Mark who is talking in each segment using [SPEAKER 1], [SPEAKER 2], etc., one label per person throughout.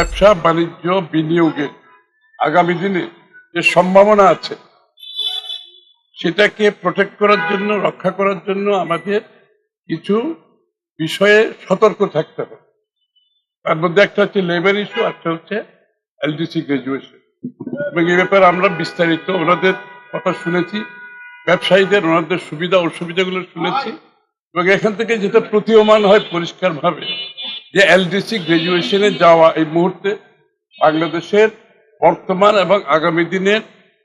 [SPEAKER 1] ব্যবসা, বাণিজ্য, বিনিয়োগে আগামী দিনে যে সম্ভাবনা আছে, সেটাকে প্রোটেক্ট করার জন্য, রক্ষা করার জন্য আমাদের কিছু বিষয়ে সতর্ক থাকতে হবে। তার মধ্যে একটা হচ্ছে লেবার ইস্যু একটা হচ্ছে এলডিসি গ্রাজুয়েশন এবং এই ব্যাপারে আমরা বিস্তারিত ওনাদের কথা শুনেছি, ব্যবসায়ীদের, ওনাদের সুবিধা, অসুবিধাগুলো শুনেছি। এবং এখান থেকে যেটা প্রতীয়মান হয় পরিষ্কারভাবে যে এলডিসি গ্রাজুয়েশনে যাওয়া এই মুহূর্তে বাংলাদেশের বর্তমান এবং আগামী দিনের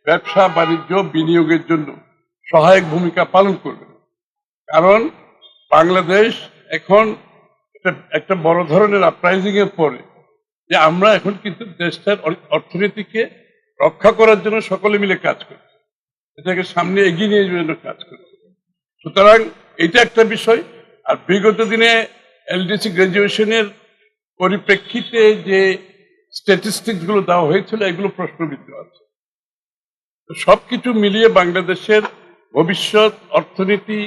[SPEAKER 1] ব্যবসা বাণিজ্য বিনিয়োগের জন্য সহায়ক ভূমিকা পালন করবে। কারণ বাংলাদেশ এখন একটা- বড় ধরনের আপরাইজিং এর পরে যে আমরা এখন কিন্তু দেশটার অর্থনীতিকে রক্ষা করার জন্য সকলে মিলে কাজ করছি। এটাকে সামনে এগিয়ে নিয়ে যাওয়ার জন্য কাজ করছি। সুতরাং এটা একটা বিষয়। আর বিগত দিনে এলডিসি গ্রাজুয়েশনের পরিপ্রেক্ষিতে যে স্ট্যাটিস্টিক্সগুলো দেওয়া হয়েছিল, এগুলো প্রশ্নবিদ্ধ আছে। সবকিছু মিলিয়ে বাংলাদেশের ভবিষ্যৎ, অর্থনীতি,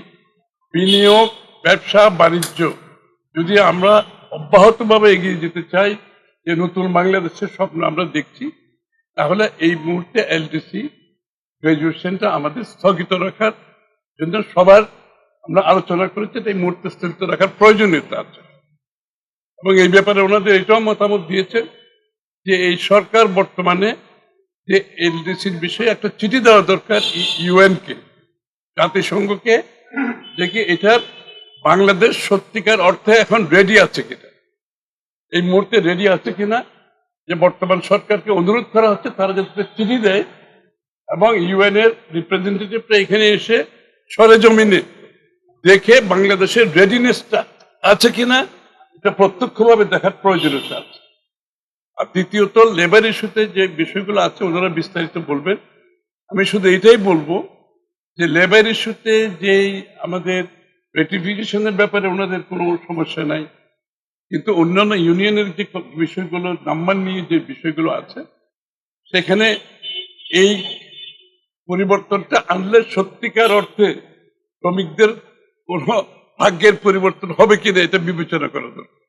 [SPEAKER 1] বিনিয়োগ, ব্যবসা, বাণিজ্য, যদি আমরা অব্যাহতভাবে এগিয়ে যেতে চাই, যে নতুন বাংলাদেশের স্বপ্ন আমরা দেখছি, তাহলে এই মুহূর্তে এলডিসি গ্রাজুয়েশনটা আমাদের স্থগিত রাখার জন্য সবার আমরা আলোচনা করেছি এই মুহূর্তে স্থগিত রাখার প্রয়োজনীয়তা আছে। এবং এই ব্যাপারে ওনাদের এটাও মতামত দিয়েছেন যে এই সরকার বর্তমানে যে এলডিসির বিষয়ে একটা চিঠি দেওয়া দরকার ইউএনকে, জাতিসংঘকে, যে কি এটার বাংলাদেশ সত্যিকার অর্থে এখন রেডি আছে কিনা। এই মুহূর্তে রেডি আছে কিনা, যে বর্তমান সরকারকে অনুরোধ করা হচ্ছে, তারা যাতে চিঠি দেয় এবং ইউএন এর রিপ্রেজেন্টেটিভটা এখানে এসে সরেজমিনে দেখে বাংলাদেশের রেডিনেসটা আছে কিনা, এটা প্রত্যক্ষভাবে দেখার প্রয়োজনীয়তা আছে। আর দ্বিতীয়ত লেবার ইস্যুতে যে বিষয়গুলো আছে, ওনারা বিস্তারিত বলবেন। আমি শুধু এটাই বলব যে লেবার ইস্যুতে যেই আমাদের রেটিফিকেশনের ব্যাপারে ওনাদের কোনো সমস্যা নাই, কিন্তু অন্যান্য ইউনিয়নের যে বিষয়গুলো নাম্বার নিয়ে যে বিষয়গুলো আছে, সেখানে এই পরিবর্তনটা আনলে সত্যিকার অর্থে শ্রমিকদের কোন ভাগ্যের পরিবর্তন হবে কিনা এটা বিবেচনা করা দরকার।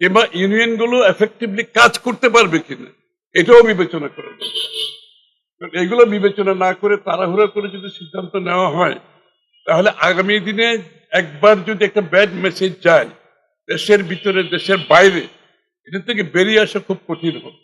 [SPEAKER 1] কিংবা ইউনিয়নগুলো এফেক্টিভলি কাজ করতে পারবে কিনা, এটাও বিবেচনা করা দরকার। এগুলো বিবেচনা না করে তাড়াহুড়ো করে যদি সিদ্ধান্ত নেওয়া হয়, তাহলে আগামী দিনে একবার যদি একটা ব্যাড মেসেজ যায়, দেশের ভিতরে, দেশের বাইরে এটা থেকে বেরিয়ে আসা খুব কঠিন হবে।